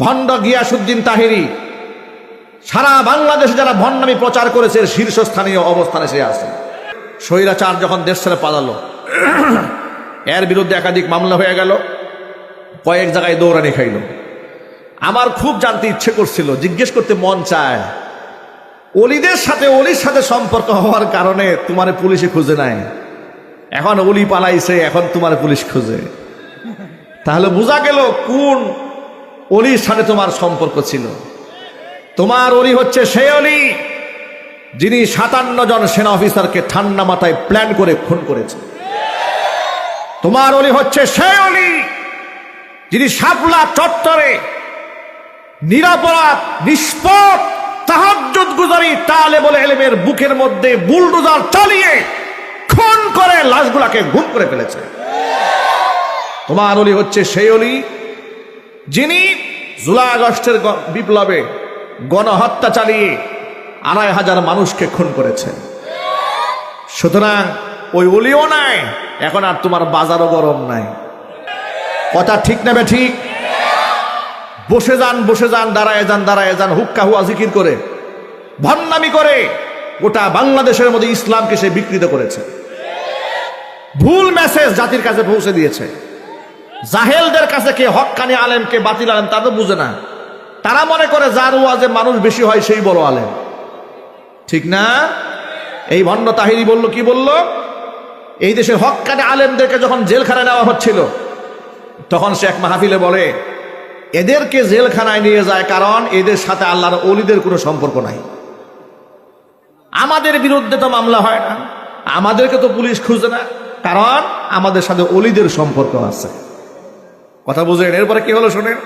ভণ্ড গিয়াসুদ্দিন তাহিরি। সারা বাংলাদেশে যারা ভণ্ডামি প্রচার করেছে শীর্ষস্থানীয় অবস্থানে সে আছে। স্বৈরাচার যখন দেশ ছেড়ে পালালো, এর বিরুদ্ধে একাধিক মামলা হয়ে গেল, কয়েক জায়গায় দৌড়ানি খাইল। আমার খুব জানতে ইচ্ছে করছিল, জিজ্ঞেস করতে মন চায়, অলিদের সাথে অলির সাথে সম্পর্ক হওয়ার কারণে তোমার পুলিশে খুঁজে নাই। এখন অলি পালাইছে, এখন তোমার পুলিশ খুঁজে। তাহলে বোঝা গেল কোন অলির সাথে তোমার সম্পর্ক ছিল। তোমার অলি হচ্ছে সে অলি, যিনি সাতান্ন জন সেনা অফিসারকে ঠান্ডা মাথায় প্ল্যান করে খুন করেছে। তোমার অলি হচ্ছে সে অলি, যিনি শাপলা চত্বরে নিরাপরাধ নিষ্পট তাহাজ্জুদ গুজারি তালে বলে এলেমের বুকের মধ্যে বুলডোজার চালিয়ে খুন করে লাশগুলাকে গুম করে ফেলেছে। তোমার অলি হচ্ছে সেই অলি, যিনি জুলাই আগস্টের বিপ্লবে গণহত্যা চালিয়ে আড়াই হাজার মানুষকে খুন করেছে। সুতরাং ওই অলিও নাই, এখন আর তোমার বাজারও গরম নাই। কথা ঠিক নেবে ঠিক? বসে যান বসে যান, দাঁড়ায় যান দাঁড়ায় যান, হুক্কা হুয়া জিকির করে ভন্নামি করে গোটা বাংলাদেশের মধ্যে ইসলামকে সে বিকৃত করেছে। ভুল মেসেজ জাতির কাছে পৌঁছে দিয়েছে। জাহেলদের কাছে কে হক্কানি আলেম কে বাতিল আলেম, তা তো বুঝে না। তারা মনে করে যার ওয়াজে মানুষ বেশি হয় সেই বড় আলেম। ঠিক না? এই ভণ্ড তাহিরি বলল, কি বলল? এই দেশের হক্কানি আলেমদেরকে যখন জেলখানায় নেওয়া হচ্ছিল, তখন এক মাহফিলে বলে, এদেরকে জেলখানায় নিয়ে যায় কারণ এদের সাথে আল্লাহর অলিদের কোনো সম্পর্ক নাই। আমাদের বিরুদ্ধে তো মামলা হয় না। আমাদেরকে তো পুলিশ খুঁজে না। কারণ আমাদের সাথে অলিদের সম্পর্ক আছে। কথা বুঝলেন এরপরে কি হলো শোনেন।